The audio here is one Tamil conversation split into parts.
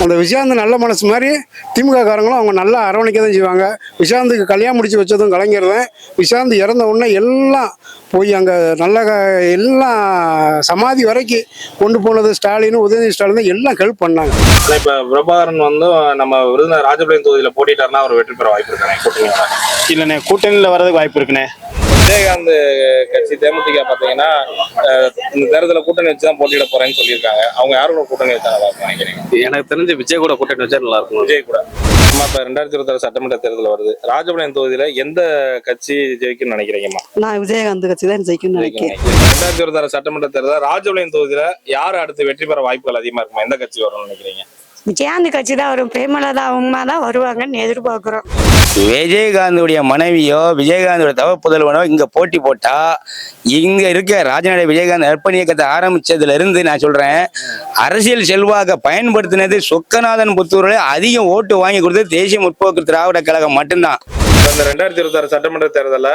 அந்த விஷாந்த் நல்ல மனசு மாதிரி திமுக காரங்களும் அவங்க நல்லா அரவணைக்க தான் செய்வாங்க. விஷாந்துக்கு கல்யாணம் முடிச்சு வச்சதும் கலைஞர் தான். விஷாந்த் இறந்த உடனே எல்லாம் போய் அங்கே நல்ல எல்லாம் சமாதி வரைக்கும் கொண்டு போனது ஸ்டாலின் உதயநிதி ஸ்டாலின் எல்லாம் ஹெல்ப் பண்ணாங்க. இப்ப பிரபாகரன் வந்து நம்ம விருதுநகர் ராஜபாளையம் தொகுதியில போட்டிட்டாருன்னா அவர் வெற்றி பெற வாய்ப்பு இருக்கானே கூட்டணியோட. இல்லைண்ணே கூட்டணியில் வர்றதுக்கு வாய்ப்பு இருக்குண்ணே. விஜயகாந்த் கட்சி தேமுதிக பாத்தீங்கன்னா அஹ், இந்த தேர்தலில் கூட்டணி வச்சு தான் போட்டியிட போறேன்னு சொல்லியிருக்காங்க. அவங்க யாரோட கூட்டணி வச்சா நல்லா இருக்கும் நினைக்கிறீங்க? எனக்கு தெரிஞ்சு விஜய் கூட கூட்டணி வச்சா நல்லா இருக்கும் விஜய் கூட. அம்மா இப்ப ரெண்டாயிரத்தி இருபத்தாறு சட்டமன்ற தேர்தல் வருது. ராஜபாளையம் தொகுதியில எந்த கட்சி ஜெயிக்கும்னு நினைக்கிறீங்கம்மா? நான் விஜயகாந்த் கட்சி தான் ஜெயிக்கும்னு நினைக்கிறேன். ரெண்டாயிரத்தி இருபத்தாறு சட்டமன்ற தேர்தல் ராஜபாளையம் தொகுதியில யார் அடுத்து வெற்றி பெற வாய்ப்புகள் அதிகமா இருக்குமா? எந்த கட்சி வரும்னு நினைக்கிறீங்க? விஜயாந்த் கட்சி தான் வரும். பிரேமலதா அவங்க தான் வருவாங்கன்னு எதிர்பார்க்குறோம். விஜயகாந்துடைய மனைவியோ விஜயகாந்தோட தவ புதல்வனோ இங்க போட்டி போட்டா இங்க இருக்க ராஜநாடு விஜயகாந்த் அர்ப்பணி இயக்கத்தை ஆரம்பிச்சதுல இருந்து நான் சொல்றேன் அரசியல் செல்வாக்க பயன்படுத்தினது சொக்கநாதன் புத்தூர்ல அதிகம் ஓட்டு வாங்கி கொடுத்தது தேசிய முற்போக்கு திராவிட கழகம் மட்டும்தான். இந்த ரெண்டாயிரத்தி இருபத்தாறு சட்டமன்ற தேர்தலில்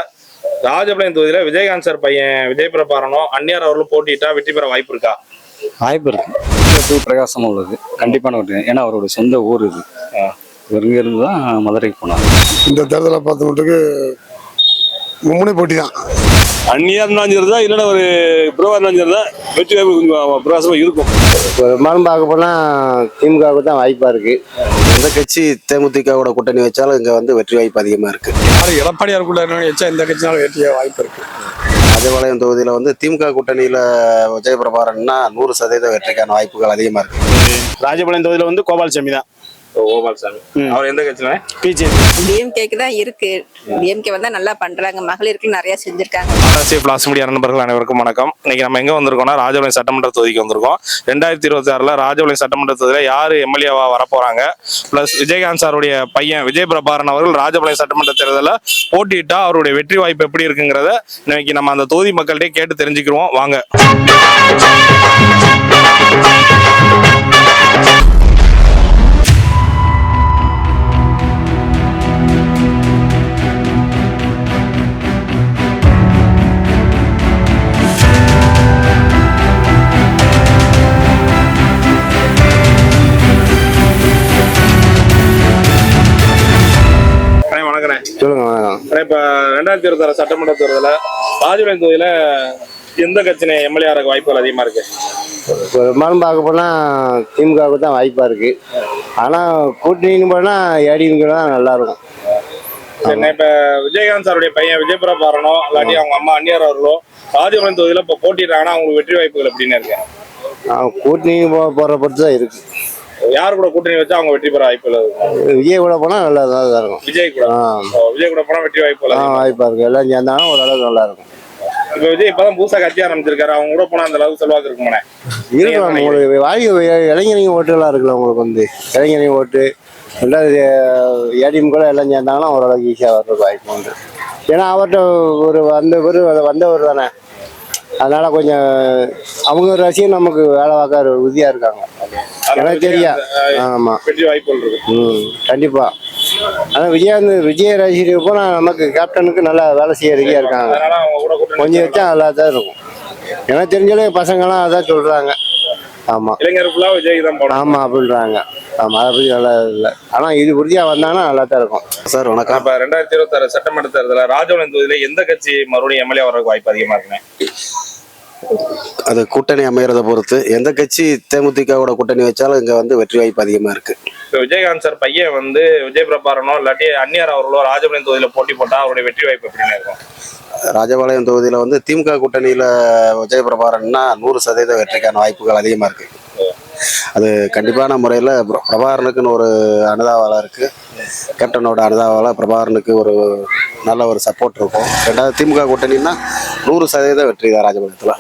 ராஜபாளையம் தொகுதியில விஜயகாந்த் சார் பையன் விஜய் பிரபாரனும் அந்நியார் அவர்களும் போட்டிட்டா வெற்றி பெற வாய்ப்பு இருக்கா? வாய்ப்பு இருக்கு. பிரகாசம் உள்ளது கண்டிப்பான ஒரு ஏன்னா அவரோட சொந்த ஊர் இது. இவருங்க இருந்து தான் மதுரைக்கு போனார். இந்த தேர்தலை பார்த்து மட்டுக்கு மும்முனை போட்டி தான். அந்நியா இருந்தாலும் சரி தான் இல்லைன்னா ஒரு பிரபா இருந்தாலும் சரி தான் வெற்றி வாய்ப்பு கொஞ்சம் பிரகாசமாக இருக்கும். பெரும்பாலும் பார்க்க போனால் திமுகவுக்கு தான் வாய்ப்பாக இருக்கு. எந்த கட்சி தேமுதிகவோட கூட்டணி வச்சாலும் இங்கே வந்து வெற்றி வாய்ப்பு அதிகமாக இருக்கு. யார் எடப்பாடியார் கூட வச்சா இந்த கட்சினாலும் வெற்றிய வாய்ப்பு இருக்கு. ராஜபாளையம் தொகுதியில் வந்து திமுக கூட்டணியில் விஜயபிரபாரன்னா நூறு சதவீத வெற்றிக்கான வாய்ப்புகள் அதிகமாக இருக்குது ராஜபாளையம் தொகுதியில் வந்து கோபால்சாமி தான். கோபால்சாமி. அவர் எந்த கட்சியில? பிஜேபி. டிஎம்கேக்கு தான் இருக்கு. டிஎம்கே வந்தா நல்லா பண்றாங்க. மகளிருக்கு நிறைய செஞ்சிருக்காங்க. ஆர்எஸ்ஏ பிளாஸ் மீடியா நண்பர்கள் அனைவருக்கும் வணக்கம். இன்னைக்கு நம்ம எங்க வந்திருக்கோம்னா ராஜபாளையம் சட்டமன்ற தொகுதிக்கு வந்திருக்கோம். ரெண்டாயிரத்தி இருபத்தி ஆறுல ராஜபாளையம் சட்டமன்ற தொகுதியில யாரு எம்எல்ஏவா வரப்போறாங்க? பிளஸ் விஜயகாந்த் சாருடைய பையன் விஜய் பிரபாரன் அவர்கள் ராஜபாளையம் சட்டமன்ற தேர்தலில் போட்டியிட்டா அவருடைய வெற்றி வாய்ப்பு எப்படி இருக்குங்கிறத இன்னைக்கு நம்ம அந்த தொகுதி மக்கள்கிட்ட கேட்டு தெரிஞ்சுக்கிறோம் வாங்க. சொல்லுங்க வணக்கம் இப்ப ரெண்டாயிரத்தி இருபத்தி ஆறு சட்டமன்ற தேர்தலில் ராஜபாளையம் தொகுதியில எந்த கட்சினே எம்எல்ஏ ஆக வாய்ப்புகள் அதிகமா இருக்கு? பெரும்பாலும் பார்க்க போனால் திமுகவுக்கு தான் வாய்ப்பாக இருக்கு. ஆனால் கூட்டணின்னு போனால் ஏடிஎம்கே தான் நல்லா இருக்கும். என்ன இப்ப விஜயகாந்த் சாருடைய பையன் விஜய் பிரபாரனோ இல்லாட்டி அவங்க அம்மா அந்நியார் அவர்களோ ராஜபாளையம் தொகுதியில இப்ப போட்டிடுறாங்கன்னா அவங்களுக்கு வெற்றி வாய்ப்புகள் எப்படின்னு இருக்கு? கூட்டணி போகிற பொறுத்து தான் இருக்கு. யார் கூட கூட்டணி வச்சா அவங்க வெற்றி பெற வாய்ப்புகள் இருக்கு விஜய் கூட போனால் நல்லா தான் இருக்கும். விஜய் கூட. விஜய் கூட போனா வெற்றி ஆ அதிகம். வாய்ப்பாக இருக்கு. எல்லாம் சேர்ந்தாங்கன்னா ஓரளவுக்கு நல்லா இருக்கும். இப்ப விஜய் இப்பதான் புதுசா கட்சி ஆரம்பிச்சிருக்காரு. அவங்க கூட போனா அந்த அளவுக்கு செல்வாக்கு இருக்குமாண்ணே? இருக்கலாம் உங்களுக்கு வாய்ப்பு இளைஞரிங்க ஓட்டுலாம் இருக்குல்ல உங்களுக்கு வந்து? இளைஞரிங்க ஓட்டு. ரெண்டாவது ஏடிஎம் கூட எல்லாம் சேர்ந்தாங்கன்னா ஓரளவுக்கு ஈஸியாக வர்றதுக்கு வாய்ப்பு உண்டு. ஏன்னா அவர்கிட்ட ஒரு வந்தவர் வந்தவர் தானே. அதனால கொஞ்சம் அவங்க ரசிகம் நமக்கு வேலை பார்க்க உறுதியாக இருக்காங்க. எனக்கு தெரியா. ஆமாம் வெற்றி வாய்ப்புகள் இருக்கு. ம் கண்டிப்பாக ஆனால் விஜயகாந்த் விஜய் ரசிகர் போனால் நமக்கு கேப்டனுக்கு நல்லா வேலை செய்ய ரெடியாக இருக்காங்க. கொஞ்சம் வச்சா நல்லா தான் இருக்கும். எனக்கு தெரிஞ்சாலே பசங்களாம் அதான் சொல்றாங்க. ஆமா. இளைஞர் ஃபுல்லா விஜய் தான் போனோம் ஆமா அப்படின்றாங்க. ஆமா அதை பத்தி நல்லா இல்லை. ஆனா இது உறுதியா வந்தாங்கன்னா நல்லா தான் இருக்கும். சார் வணக்கம். அப்ப ரெண்டாயிரத்தி இருபத்தி ஆறு சட்டமன்ற தேர்தலில் ராஜபாளையம் தொகுதியில எந்த கட்சி மறுபடியும் எம்எல்ஏ வர்றதுக்கு வாய்ப்பு அதிகமா இருக்குண்ணே அது கூட்டணி அமையறத பொறுத்து எந்த கட்சி தேமுதிகவோட கூட்டணி வச்சாலும் இங்க வந்து வெற்றி வாய்ப்பு அதிகமா இருக்கு. இப்ப விஜயகாந்த் சார் பையன் வந்து விஜய் பிரபாரனோ இல்லாட்டி அந்நியார் அவர்களோ ராஜபாளையம் தொகுதியில போட்டி போட்டா அவருடைய வெற்றி வாய்ப்பு எப்படின்னு இருக்கும்? ராஜபாளையம் தொகுதியில வந்து திமுக கூட்டணியில விஜய பிரபாரன்னா நூறு சதவீத வெற்றிக்கான வாய்ப்புகள் அதிகமா இருக்கு. அது கண்டிப்பான முறையில் பிரபாகரனுக்குன்னு ஒரு அனுதாபாலம் இருக்கு. கேப்டனோட அனுதாபாலம் பிரபாகரனுக்கு ஒரு நல்ல ஒரு சப்போர்ட் இருக்கும். ரெண்டாவது திமுக கூட்டணின்னா நூறு சதவீத வெற்றி தான் ராஜபாளையத்தில்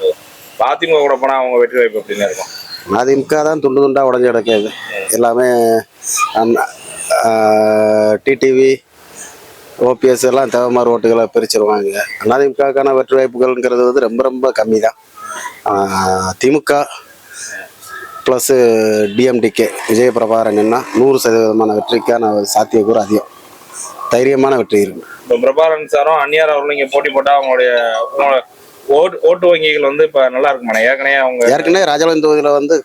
அதிமுக கூட போனா அவங்க வெற்றி வாய்ப்பு எப்படின்னு இருக்கும்? அதிமுக தான் துண்டு துண்டா உடஞ்சி கிடக்குது. எல்லாமே டிடிவி ஓபிஎஸ் எல்லாம் தேவமார் ஓட்டுகளை பிரிச்சிருவாங்க. அதிமுகக்கான வெற்றி வாய்ப்புகள்ங்கிறது வந்து ரொம்ப ரொம்ப கம்மி தான் திமுக ப்ளஸ்ஸு டிஎம்டிகே விஜய பிரபாரன்னா நூறு சதவீதமான வெற்றிக்கான சாத்தியக்கூறு அதிகம். தைரியமான வெற்றி இருக்கு இப்போ பிரபாரன் சாரும் அந்நியார் அவர்களும் இங்க போட்டி போட்டா அவங்களுடைய ஓட்டு ஓட்டு வங்கிகள் வந்து இப்ப நல்லா இருக்குமாண்ணே? ஏற்கனவே அவங்க ஏற்கனவே ராஜபாளையம் தொகுதியில் வந்து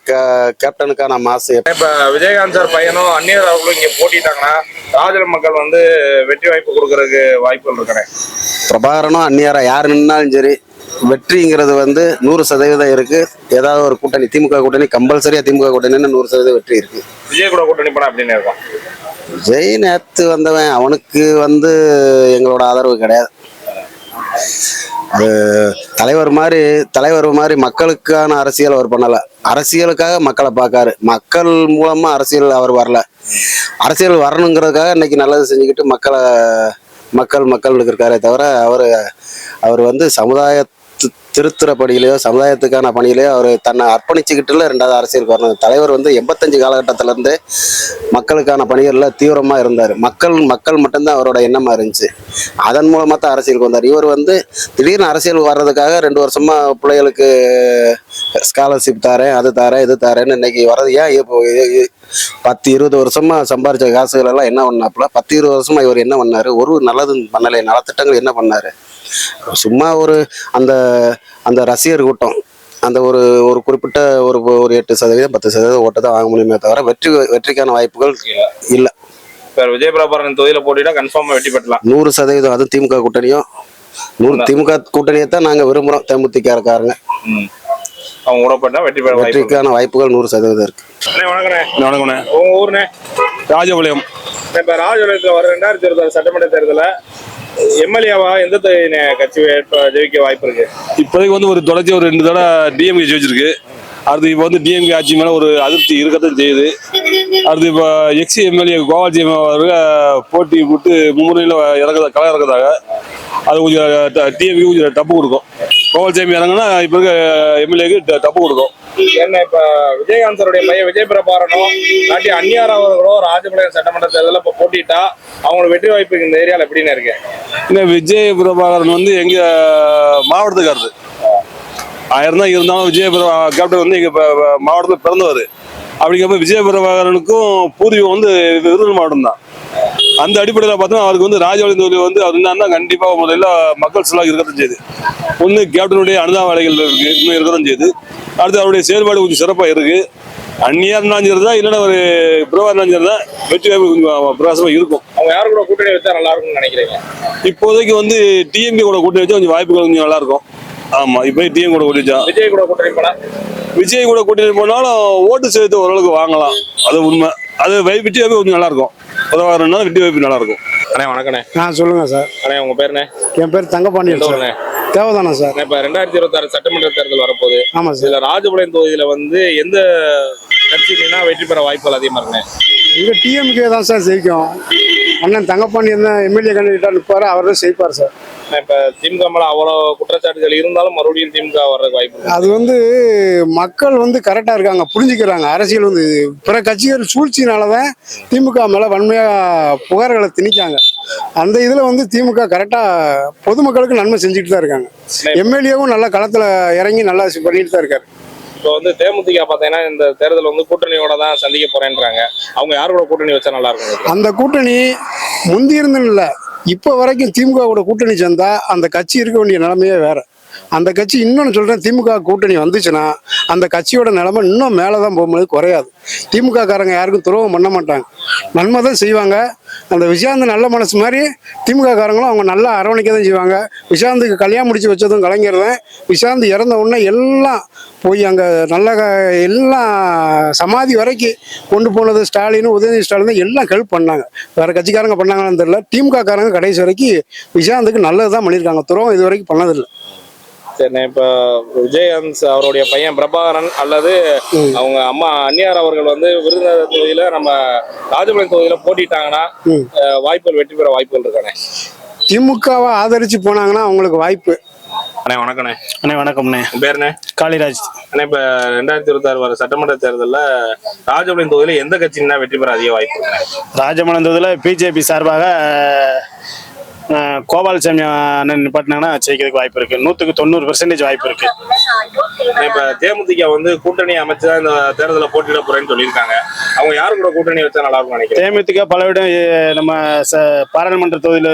கேப்டனுக்கான மாசு இப்ப விஜயகாந்த் சார் பையனும் அந்நியர் அவர்களும் இங்க போட்டிட்டாங்கன்னா ராஜல மக்கள் வந்து வெற்றி வாய்ப்பு கொடுக்கறதுக்கு வாய்ப்புகள் இருக்கிறேன் பிரபாகரனும் அந்நியாரா யார் நின்னாலும் சரி வெற்றிங்கிறது வந்து நூறு சதவீதம் இருக்கு. ஏதாவது ஒரு கூட்டணி திமுக கூட்டணி கம்பல்சரியா திமுக கூட்டணின்னு நூறு சதவீதம் வெற்றி இருக்கு. விஜய் கூட கூட்டணி போனா அப்படின்னு இருக்கும்? ஜெய் நேத்து வந்தவன் அவனுக்கு வந்து எங்களோட ஆதரவு கிடையாது. அது தலைவர் மாதிரி தலைவர் மாதிரி மக்களுக்கான அரசியல் அவர் பண்ணல. அரசியலுக்காக மக்களை பார்க்காரு. மக்கள் மூலமா அரசியல் அவர் வரல. அரசியல் வரணுங்கிறதுக்காக இன்னைக்கு நல்லது செஞ்சுக்கிட்டு மக்களை மக்கள் மக்கள் இருக்காரே தவிர அவர் அவர் வந்து சமுதாய திருத்துற பணியிலையோ சமுதாயத்துக்கான பணியிலையோ அவர் தன்னை அர்ப்பணிச்சுக்கிட்டுல ரெண்டாவது அரசியலுக்கு வரணும். தலைவர் வந்து எண்பத்தஞ்சு காலகட்டத்திலேருந்து மக்களுக்கான பணிகளில் தீவிரமாக இருந்தார். மக்கள் மக்கள் மட்டும்தான் அவரோட எண்ணமாக இருந்துச்சு. அதன் மூலமாக தான் அரசியலுக்கு வந்தார். இவர் வந்து திடீர்னு அரசியல் வர்றதுக்காக ரெண்டு வருஷமாக பிள்ளைகளுக்கு ஸ்காலர்ஷிப் தரேன் அது தரேன் இது தரேன்னு இன்னைக்கு வர்றது ஏன்? இப்போ பத்து இருபது வருஷமா சம்பாரிச்ச காசுகள் எல்லாம் என்ன பண்ணாப்புல? பத்து இருபது வருஷமா இவர் என்ன பண்ணாரு? ஒரு நல்லதும் பண்ணலை நலத்திட்டங்கள் என்ன பண்ணாரு? சும்மா ஒரு அந்த அந்த ரசிகர் கூட்டம். அந்த ஒரு ஒரு குறிப்பிட்ட ஒரு ஒரு எட்டு சதவீதம் பத்து சதவீதம் ஓட்டு தான் வாங்க முடியுமே தவிர வெற்றி வெற்றிக்கான வாய்ப்புகள் இல்லை. இப்ப விஜய் பிரபாகரன் தொகுதியில போட்டிட்டா கன்ஃபார்மா வெற்றி பெற்றலாம் நூறு சதவீதம் அதுவும் திமுக கூட்டணியும். நூறு திமுக கூட்டணியை தான் நாங்கள் விரும்புகிறோம் தேமுதிக இருக்காருங்க அவங்க கூட போட்டா வெற்றி பெற. வெற்றிக்கான வாய்ப்புகள் நூறு சதவீதம் இருக்கு. வணக்கண்ணே. உங்க ஊர்னே ராஜபாளையம். இப்ப ராஜபாளையத்துல வர ரெண்டாயிரத்தி இருபத்தாறு சட்டமன்ற தேர்தல எம்எல்ஏவா? எந்த கட்சி ஜெயிக்க வாய்ப்பு இருக்கு? இப்போதைக்கு வந்து ஒரு தொடர்ச்சி ஒரு ரெண்டு தடவை டிஎம்கே ஜெயிச்சிருக்கு. அடுத்து இப்போ வந்து டிஎம்கே ஆட்சி மேலே ஒரு அதிருப்தி இருக்கத்தான் செய்யுது. அடுத்து இப்போ எக்ஸி எம்எல்ஏ கோவால்ஜி அவர்கள் போட்டி போட்டு மும்முறையில் இறக்குறதா களை இறக்குறதாக அது கொஞ்சம் டிஎம்கே கொஞ்சம் டப்பு கொடுக்கும். கோவால்சாமி இறங்குனா இப்போ இருக்க எம்எல்ஏக்கு டப்பு கொடுக்கும். என்ன இப்ப விஜயகாந்தருடைய பையன் விஜய் பிரபாரனும் இல்லாட்டி அந்நியார் அவர்களோ ராஜபாளையம் சட்டமன்ற தேர்தலில் இப்போ போட்டிட்டா அவங்களுக்கு வெற்றி வாய்ப்பு இந்த ஏரியாவில் எப்படின்னு இருக்கு? இல்லை விஜய் பிரபாகரன் வந்து எங்க மாவட்டத்துக்காரரு. ஆயிரம் தான் இருந்தாலும் விஜய கேப்டன் வந்து எங்க மாவட்டத்தில் பிறந்தவர். அப்படிங்கிறப்ப விஜய பிரபாகரனுக்கும் பூர்வீகம் வந்து விருது மாவட்டம் தான் அந்த அடிப்படையில் பார்த்தோம்னா அவருக்கு வந்து ராஜபாளையம் தொகுதி வந்து அவர் என்னன்னா கண்டிப்பா முதல்ல மக்கள் செல்வாக்கு இருக்கத்தான் செய்யுது ஒன்று கேப்டனுடைய அனுதாப வேலைகள் இருக்கு இன்னும் இருக்கத்தான் செய்யுது அடுத்து அவருடைய செயல்பாடு கொஞ்சம் சிறப்பா இருக்கு. அந்நியா இருந்தாலும் சரி தான் இல்லைன்னா ஒரு பிரபா இருந்தாலும் சரி தான் வெற்றி வாய்ப்பு கொஞ்சம் பிரகாசமா இருக்கும். அவங்க யாரு கூட கூட்டணி வச்சா நல்லா இருக்கும்னு நினைக்கிறீங்க? இப்போதைக்கு வந்து டிஎம்கே கூட கூட்டணி வச்சா கொஞ்சம் வாய்ப்புகள் கொஞ்சம் நல்லா இருக்கும். ஆமா இப்போ டிஎம் கூட கூட்டணி விஜய் கூட கூட்டணி போனா? விஜய் கூட கூட்டணி போனாலும் ஓட்டு சேர்த்து ஓரளவுக்கு வாங்கலாம். அது உண்மை. அது வெற்றி கொஞ்சம் நல்லா இருக்கும். உதவாருன்னா வெற்றி வாய்ப்பு நல்லா இருக்கும். அண்ணே வணக்கண்ணே. ஆ சொல்லுங்க சார். அண்ணே உங்க பேருண்ணே என் பேர் தங்கபாண்டியன் சார். தேவைதானா சார். இப்ப ரெண்டாயிரத்தி இருபத்தாறு சட்டமன்ற தேர்தல் வரப்போகுது. ஆமாம் சார். இதுல ராஜபாளையம் தொகுதியில வந்து எந்த கட்சினா வெற்றி பெற வாய்ப்புகள் அதிகமா இருக்குண்ணே. இங்கே டிஎம்கே தான் சார் ஜெயிக்கும். அண்ணன் தங்கப்பாண்டியன் தான் எம்எல்ஏ கேண்டிடேட்டாக நிற்பார் அவர் தான் ஜெயிப்பார் சார். இப்ப திமுக மேல அவ்வளவு குற்றச்சாட்டுகள் இருந்தாலும் மறுபடியும் திமுக வர்றதுக்கு வாய்ப்பு அது வந்து மக்கள் வந்து கரெக்டாக இருக்காங்க புரிஞ்சுக்கிறாங்க. அரசியல் வந்து பிற கட்சிகள் சூழ்ச்சினால தான் திமுக மேலே வன்மையாக புகார்களை திணிக்காங்க. அந்த இதில் வந்து திமுக கரெக்டாக பொதுமக்களுக்கு நன்மை செஞ்சுட்டு தான் இருக்காங்க. எம்எல்ஏவும் நல்லா களத்தில் இறங்கி நல்லா பண்ணிட்டு தான் இருக்காரு. இப்போ வந்து தேமுதிக பார்த்தீங்கன்னா இந்த தேர்தல் வந்து கூட்டணியோட தான் சந்திக்க போறேன்றாங்க. அவங்க யார் கூட கூட்டணி வச்சா நல்லா இருக்கும் அந்த கூட்டணி முந்தி இருந்துன்னு இல்லை. இப்போ வரைக்கும் திமுக கூட கூட்டணி சேர்ந்தா அந்த கட்சி இருக்க வேண்டிய நிலைமையே வேற. அந்த கட்சி இன்னொன்று சொல்கிறேன் திமுக கூட்டணி வந்துச்சுன்னா அந்த கட்சியோட நிலைமை இன்னும் மேலே தான் போகும்போது குறையாது. திமுக காரங்க யாருக்கும் துரோகம் பண்ண மாட்டாங்க. நன்மை தான் செய்வாங்க. அந்த விஷாந்து நல்ல மனசு மாதிரி திமுக காரங்களும் அவங்க நல்லா அரவணைக்க தான் செய்வாங்க. விஷாந்துக்கு கல்யாணம் முடிச்சு வச்சதும் கலைஞர் தான். விஷாந்த் இறந்த உடனே எல்லாம் போய் அங்கே நல்ல எல்லாம் சமாதி வரைக்கும் கொண்டு போனது ஸ்டாலின் உதயநிதி ஸ்டாலின் எல்லாம் ஹெல்ப் பண்ணாங்க. வேறு கட்சிக்காரங்க பண்ணாங்கன்னு தெரியல. திமுக காரங்க கடைசி வரைக்கும் விஷாந்துக்கு நல்லது தான் பண்ணியிருக்காங்க. துரோகம் இது வரைக்கும் பண்ணதில்லை. சரிண்ணே இப்போ விஜயகாந்த் அவருடைய பையன் பிரபாகரன் அல்லது அவங்க அம்மா அந்நியார் அவர்கள் வந்து விருதுநகர் தொகுதியில நம்ம ராஜபாளையம் தொகுதியில போட்டிட்டாங்கன்னா வாய்ப்புகள் வெற்றி பெற வாய்ப்புகள் இருக்கானே? திமுகவை ஆதரிச்சு போனாங்கன்னா அவங்களுக்கு வாய்ப்பு. அண்ணே வணக்கண்ணே. அண்ணே வணக்கம்ண்ணே. பேருண்ணே காளிராஜ். அண்ணே இப்போ ரெண்டாயிரத்தி இருபத்தாறு வர சட்டமன்ற தேர்தலில் ராஜபாளையம் தொகுதியில எந்த கட்சின்னா வெற்றி பெற அதிக வாய்ப்பு இருக்குண்ணே? ராஜமணந்ததில் பிஜேபி சார்பாக கோபாலசாமி அண்ணன் நிப்பாட்டினாங்கன்னா ஜெயிக்கிறதுக்கு வாய்ப்பு இருக்கு. நூத்துக்கு தொண்ணூறு பெர்சன்டேஜ் வாய்ப்பு இருக்கு. இப்ப தேமுதிக வந்து கூட்டணி அமைச்சு தான் இந்த தேர்தலில் போட்டியிட போறேன்னு சொல்லியிருக்காங்க. அவங்க யாரு கூட கூட்டணி வச்சா நல்லா இருக்கும்னு நினைக்கிறேன் தேமுதிக பலவிடம் நம்ம பாராளுமன்ற தொகுதியில்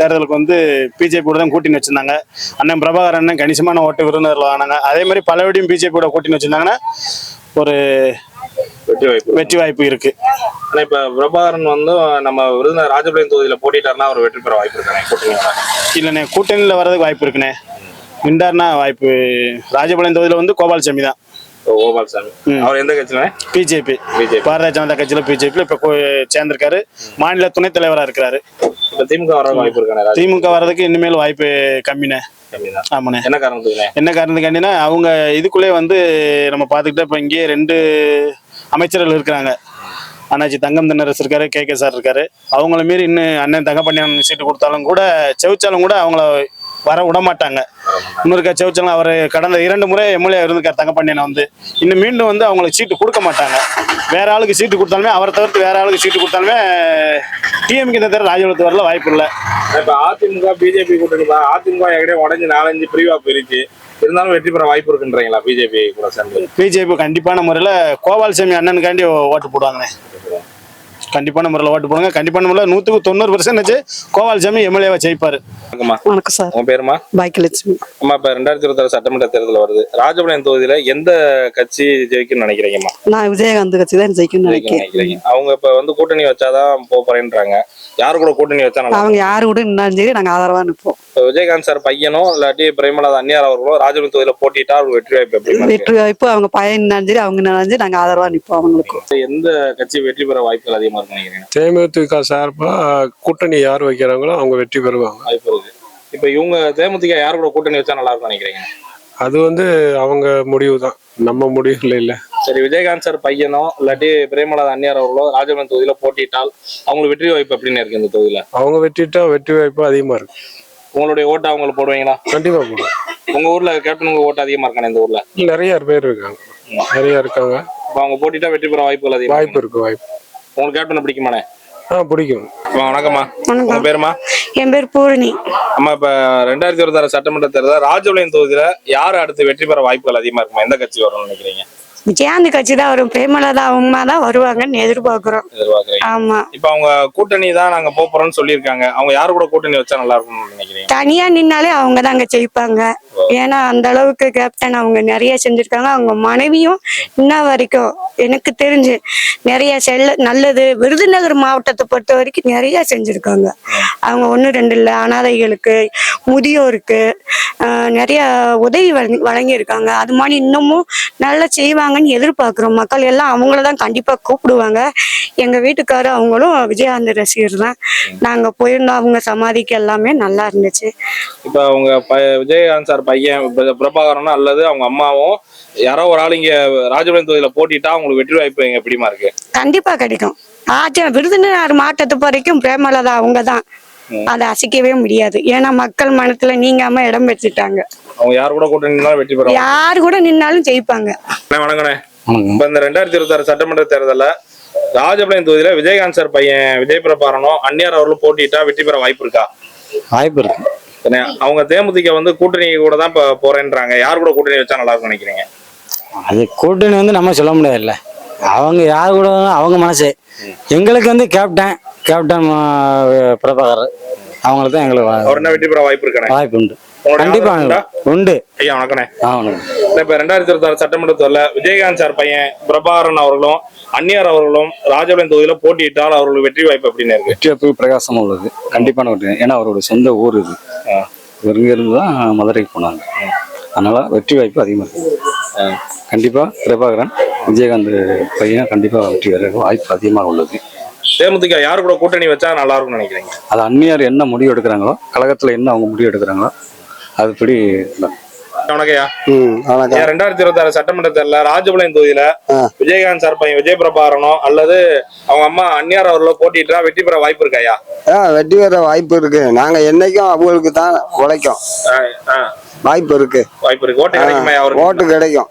தேர்தலுக்கு வந்து பிஜேபி கூட தான் கூட்டணி வச்சிருந்தாங்க. அண்ணன் பிரபாகர் அண்ணன் கணிசமான ஓட்டு விருந்தினர்கள் வாங்கினாங்க அதே மாதிரி பலவிடையும் பிஜேபி கூட கூட்டணி வச்சிருந்தாங்கன்னா ஒரு வெற்றி வாய்ப்பு. வெற்றி வாய்ப்பு இருக்கு. ஆனா இப்ப பிரபாகரன் வந்து நம்ம விருதுநகர் ராஜபாளையம் தொகுதியில போட்டிட்டாருன்னா அவர் வெற்றி பெற வாய்ப்பு இருக்கானே கூட்டணியோட. இல்லைண்ணே கூட்டணியில் வர்றதுக்கு வாய்ப்பு இருக்குண்ணே. நின்றார்னா வாய்ப்பு ராஜபாளையம் தொகுதியில் வந்து கோபாலசாமி தான். கோபால்சாமி. அவர் எந்த கட்சியில பிஜேபி. பிஜேபி. பாரதிய ஜனதா கட்சியில் பிஜேபியில் இப்போ சேர்ந்திருக்காரு. மாநில துணைத் தலைவராக இருக்கிறாரு. இப்ப திமுக வர வாய்ப்பு இருக்கானே திமுக வர்றதுக்கு இனிமேல் வாய்ப்பு கம்மிண்ணே. ஆமாண்ணே. என்ன காரணத்துக்குண்ணே? என்ன காரணத்துக்காண்டினா அவங்க இதுக்குள்ளே வந்து நம்ம பார்த்துக்கிட்டா இப்போ இங்கேயே ரெண்டு அமைச்சர்கள் இருக்கிறாங்க. அண்ணாச்சி தங்கம் தென்னரசு இருக்காரு கே கே சார் இருக்காரு. அவங்கள மீறி இன்னும் அண்ணன் தங்கப்பண்ணியன் சீட்டு கொடுத்தாலும் கூட செவிச்சாலும் கூட அவங்கள வர விட மாட்டாங்க. இன்னொருக்கா செவிச்சாலும் அவர் கடந்த இரண்டு முறை எம்எல்ஏ இருந்திருக்கார் தங்கப்பண்ணியனை வந்து. இன்னும் மீண்டும் வந்து அவங்களுக்கு சீட்டு கொடுக்க மாட்டாங்க. வேற ஆளுக்கு சீட்டு கொடுத்தாலுமே அவரை தவிர்த்து வேற ஆளுக்கு சீட்டு கொடுத்தாலுமே டிஎம்கே தவிர ராஜபுரத்து வரல வாய்ப்பு இல்லை. இப்போ அதிமுக பிஜேபி கூட்டணி அதிமுக எங்கடையே உடஞ்சு நாலஞ்சு பிரிவாக போயிருச்சு இருந்தாலும் வெற்றி பெற வாய்ப்பு இருக்குன்றீங்களா? பிஜேபி கூட சேர்ந்து. பிஜேபி கண்டிப்பான முறையில் கோபால்சாமி அண்ணனுக்காண்டி ஓட்டு போடுவாங்கண்ணே கண்டிப்பான முறையில் ஓட்டு போடுங்க. கண்டிப்பான முறையில் நூற்றுக்கு தொண்ணூறு பர்சன்டேஜ் கோபால்சாமி எம்எல்ஏவை ஜெயிப்பார். வணக்கம்மா. வணக்கம் சார். உன் பேருமா? பாக்கியலட்சுமி. அம்மா இப்ப ரெண்டாயிரத்தி இருபத்தாறு சட்டமன்ற தேர்தல் வருது. ராஜபாளையம் தொகுதியில எந்த கட்சி ஜெயிக்கும்னு நினைக்கிறீங்கம்மா? நான் விஜயகாந்த் கட்சி தான் ஜெயிக்கணும்னு நினைக்கிறேன். நினைக்கிறீங்க. அவங்க இப்ப வந்து கூட்டணி வச்சாதான் போறேன்றாங்க. யாரு கூட கூட்டணி வச்சா அவங்க யாரு கூட நின்னாலும் சரி நாங்க ஆதரவா நிற்போம் விஜயகாந்த் சார் பையனும் இல்லாட்டி பிரேமலாத அன்னியார் அவர்களும் ராஜபாளையம் தொகுதியில போட்டிட்டா அவர் வெற்றி வாய்ப்பு? வெற்றி வாய்ப்பு அவங்க பையன் சரி அவங்க நின்னாலும் சரி நாங்க ஆதரவா நிற்போம் அவங்களுக்கு. எந்த கட்சி வெற்றி பெற வாய்ப்புகள் அதிகமா இருக்கு நினைக்கிறீங்க? தேமுதிக சார்பா கூட்டணி யார் வைக்கிறாங்களோ அவங்க வெற்றி பெறுவாங்க. வாய்ப்பு இருக்கு. இப்ப இவங்க தேமுதிக யாரு கூட கூட்டணி வச்சா நல்லா இருக்கும் நினைக்கிறீங்க? அது வந்து அவங்க முடிவு தான். நம்ம முடிவுல இல்ல. சரி விஜயகாந்த் சார் பையனோ இல்லாட்டி பிரேமலாத அன்னியார் அவர்களோ ராஜபாளையம் தொகுதியில போட்டியிட்டால் அவங்களுக்கு வெற்றி வாய்ப்பு எப்படின்னு இருக்கு இந்த தொகுதியில? அவங்க வெற்றிட்டா வெற்றி வாய்ப்பு அதிகமா இருக்கு. உங்களுடைய ஓட்டு அவங்களுக்கு போடுவீங்களா? கண்டிப்பா போடும் உங்க ஊர்ல கேப்டன் ஓட்டு அதிகமா இருக்கானே இந்த ஊர்ல? நிறைய பேர் இருக்காங்க. நிறைய இருக்காங்க. இப்ப அவங்க போட்டிட்டா வெற்றி பெற வாய்ப்புகள் அதிகம் வாய்ப்பு இருக்கு வாய்ப்பு. உங்களுக்கு கேப்டன் பிடிக்குமாண்ணே? ஆ பிடிக்கும். வணக்கம்மா. உங்க பேருமா? என் பேர் பூரணி. அம்மா இப்ப ரெண்டாயிரத்தி இருபத்தாறு சட்டமன்ற தேர்தல் ராஜபாளையம் தொகுதியில யார் அடுத்து வெற்றி பெற வாய்ப்புகள் அதிகமா இருக்குமா? எந்த கட்சி வரும்னு நினைக்கிறீங்க? விஜயாந்த் கட்சி தான் வரும். பிரேமலதா அவங்க தான் வருவாங்கன்னு எதிர்பார்க்கிறோம். ஆமா. இப்ப அவங்க கூட்டணி தான் நாங்க போறோம்னு சொல்லியிருக்காங்க. அவங்க யாரு கூட கூட்டணி வச்சா நல்லா இருக்கும்னு நினைக்கிறீங்க? தனியா நின்னாலே அவங்க தாங்க ஜெயிப்பாங்க ஏன்னா அந்த அளவுக்கு கேப்டன் அவங்க நிறைய செஞ்சிருக்காங்க. அவங்க மனைவியும் இன்ன வரைக்கும் எனக்கு தெரிஞ்சு நிறைய செல்ல நல்லது விருதுநகர் மாவட்டத்தை பொறுத்த வரைக்கும் நிறைய செஞ்சிருக்காங்க. அவங்க ஒன்று ரெண்டு இல்லை அனாதைகளுக்கு முதியோருக்கு நிறைய உதவி வழங்கி வழங்கியிருக்காங்க. அது மாதிரி இன்னமும் நல்லா செய்வாங்கன்னு எதிர்பார்க்குறோம். மக்கள் எல்லாம் அவங்கள தான் கண்டிப்பாக கூப்பிடுவாங்க. எங்கள் வீட்டுக்காரர் அவங்களும் விஜயகாந்த் ரசிகர் தான். நாங்கள் போயிருந்தோம். அவங்க சமாதிக்கு எல்லாமே நல்லா இருந்துச்சு. இப்ப அவங்க விஜயகாந்த் சார் பையன் பிர- பிரபாகரனும் அல்லது அவங்க அம்மாவும் யாரோ ஒரு ஆள் இங்க ராஜபாளையம் தொகுதியில போட்டிட்டா அவங்களுக்கு வெற்றி வாய்ப்பு எங்க எப்படிமா இருக்கு? கண்டிப்பா கிடைக்கும். ஆச்சா விருதுநகர் மாவட்டத்தை வரைக்கும் பிரேமலதா அவங்க தான். அதை அசைக்கவே முடியாது. ஏன்னா மக்கள் மனத்துல நீங்காம இடம் பெற்றுட்டாங்க. அவங்க யார் கூட கூட்டணி இருந்தாலும் வெற்றி பெறுவாங்க. யாரு கூட நின்னாலும் ஜெயிப்பாங்க. வணக்கண்ணே. இப்ப இந்த ரெண்டாயிரத்தி இருபத்தாறு சட்டமன்ற தேர்தல்ல ராஜபாளையம் தொகுதியில விஜயகாந்த் சார் பையன் விஜய் பிரபாரனும் அந்நியார் அவர்களும் போட்டிட்டா வெற்றி பெற வாய்ப்பு இருக்கா? வாய்ப்பு இருக்கு. அவங்க தேமுதிக வந்து கூட்டணி கூட தான் இப்ப போறேன்றாங்க. யார் கூட கூட்டணி வச்சா நல்லா இருக்கும் நினைக்கிறீங்க? அது கூட்டணி வந்து நம்ம சொல்ல முடியாதுல்ல. அவங்க யார் கூட அவங்க மனசு. எங்களுக்கு வந்து கேப்டன் கேப்டன் பிரபாகர். அவங்களுக்கு தான் எங்களுக்கு வெற்றி பெற வாய்ப்பு இருக்கானே வாய்ப்பு உண்டு. கண்டிப்பா உண்டா? ஐயா வணக்கண்ணே. இப்ப ரெண்டாயிரத்தி இருபத்தாறு சட்டமன்ற தேர்தலில் விஜயகாந்த் சார் பையன் பிரபாகரன் அவர்களும் அந்நியார் அவர்களும் ராஜபாளையம் தொகுதியில போட்டியிட்டால் அவர்களுக்கு வெற்றி வாய்ப்பு அப்படின்னு இருக்கு? வெற்றி வாய்ப்பு பிரகாசமா உள்ளது. கண்டிப்பான வெற்றி. ஏன்னா அவரோட சொந்த ஊர் இது. இவங்க இருந்து தான் மதுரைக்கு போனாங்க. அதனால வெற்றி வாய்ப்பு அதிகமாக இருக்கு. கண்டிப்பா பிரபாகரன் விஜயகாந்த் பையன் கண்டிப்பா வெற்றி பெற வாய்ப்பு அதிகமாக உள்ளது. தேமுதிக யார் கூட கூட்டணி வச்சா நல்லா இருக்கும்னு நினைக்கிறீங்க? அது அந்நியார் என்ன முடிவு எடுக்கிறாங்களோ கழகத்துல என்ன அவங்க முடிவு எடுக்கிறாங்களோ அதுபடி. வணக்கம்யா. வணக்கம். ரெண்டாயிரத்தி இருபத்தாறு சட்டமன்ற தேர்தல ராஜபாளையம் தொகுதியில. விஜயகாந்த் சார் பையன் விஜய் பிரபாகரனோ அல்லது அவங்க அம்மா அந்நியார் அவர்களோ போட்டிட்டா வெற்றி பெற வாய்ப்பு இருக்காயா ஆ வெற்றி பெற வாய்ப்பு இருக்கு. நாங்க என்னைக்கும் அவங்களுக்கு தான் உழைக்கும். வாய்ப்பு இருக்கு. வாய்ப்பு இருக்கு. ஓட்டு கிடைக்குமா அவருக்கு? ஓட்டு கிடைக்கும்.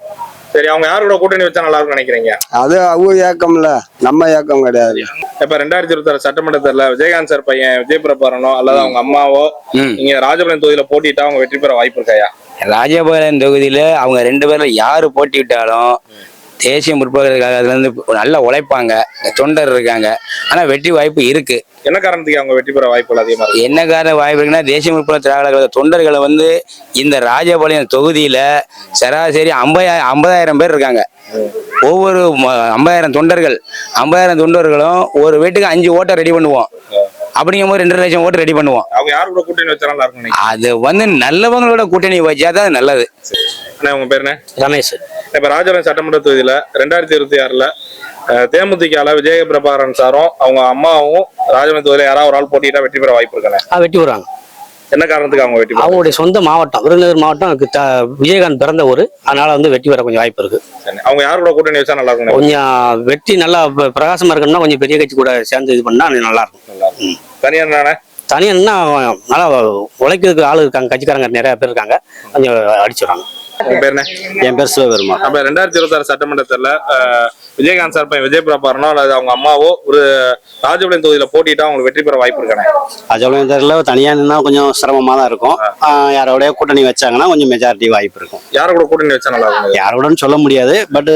சரி அவங்க யார் கூட கூட்டணி வச்சா நல்லா இருக்கும்னு நினைக்கிறீங்க? அது அவங்க ஏக்கம்ல. நம்ம ஏக்கம் கிடையாது. இப்ப ரெண்டாயிரத்தி இருபத்தி ஆறு சட்டமன்ற தேர்தல விஜயகாந்த் சார் பையன் விஜய் பிரபாரனோ அல்லது அவங்க அம்மாவோ ம். இங்க ராஜபாளையம் தொகுதியில போட்டிட்டா அவங்க வெற்றி பெற வாய்ப்பு இருக்காயா? ராஜபாளையம் தொகுதியில அவங்க ரெண்டு பேர்ல யாரு போட்டிவிட்டாலும் தேசிய முற்போக்கு கழகத்துல இருந்து நல்லா உழைப்பாங்க. தொண்டர் இருக்காங்க. ஆனா வெற்றி வாய்ப்பு இருக்கு. என்ன காரணத்துக்கு அவங்க வெற்றி பெற வாய்ப்புகள் அதிகமா இருக்கு? என்ன காரண வாய்ப்பு இருக்குன்னா தேசிய முற்போக்கு திராவிட கழக தொண்டர்களை வந்து இந்த ராஜபாளையம் தொகுதியில சராசரி ஐம்பதாயிரம் ஐம்பதாயிரம் பேர் இருக்காங்க. ஒவ்வொரு ஐம்பதாயிரம் தொண்டர்கள். ஐம்பதாயிரம் தொண்டர்களும் ஒரு வீட்டுக்கு அஞ்சு ஓட்டை ரெடி பண்ணுவோம். அப்படிங்கும்போது ரெண்டு லட்சம் ஓட்டு ரெடி பண்ணுவோம். அவங்க யார் கூட கூட்டணி வச்சா நல்லா நினைக்கிறீங்க? அது வந்து நல்லவங்களோட கூட்டணி வச்சாதான் நல்லது. அண்ணா, உங்க பேர் என்ன? ரமேஷ். இப்ப ராஜபாளையம் சட்டமன்ற தொகுதியில ரெண்டாயிரத்தி இருபத்தி ஆறுல தேமுதிகல விஜய பிரபாகரன் சாரும் அவங்க அம்மாவும் ராஜபாளையம் தொகுதியில யாராவது ஒரு ஆள் போட்டிட்டா வெற்றி பெற வாய்ப்பு இருக்கானே வெட்டி வருவாங்க என்ன காரணத்துக்கு அவங்க பெற அவங்களுடைய சொந்த மாவட்டம் விருதுநகர் மாவட்டம் விஜயகாந்த் பிறந்த ஊர். அதனால வந்து வெற்றி பெற கொஞ்சம் வாய்ப்பு இருக்கு. அவங்க யார் கூட கூட்டணி வச்சா நல்லா இருக்கும் கொஞ்சம் வெற்றி நல்லா பிரகாசமா இருக்கணும்னா கொஞ்சம் பெரிய கட்சி கூட சேர்ந்து இது பண்ணா நல்லா இருக்கும். நல்லா இருக்கும். தனியா என்னண்ணே? தனியா நல்லா உழைக்கிறதுக்கு ஆள் இருக்காங்க கட்சிக்காரங்க நிறைய பேர் இருக்காங்க. கொஞ்சம் அடிச்சிடுறாங்க உங்க பேர் என்ன? என் பேர் சிவபெருமா அப்ப ரெண்டாயிரத்தி இருபத்தி ஆறு சட்டமன்ற தேர்தல விஜயகாந்த் சார் பையன் விஜய் பிரபாகரனோ அல்லது அவங்க அம்மாவோ ஒரு ராஜபாளையம் தொகுதியில போட்டிட்டா அவங்களுக்கு வெற்றி பெற வாய்ப்பு இருக்கானே? அஜோலம் தெரியல தனியா நின்னா கொஞ்சம் சிரமமா தான் இருக்கும் யாரோடய கூட்டணி வச்சாங்கன்னா கொஞ்சம் மெஜாரிட்டி வாய்ப்பு இருக்கும். யார கூட கூட்டணி வச்சா நல்லா இருக்கும்? யாரோடன்னு சொல்ல முடியாது பட்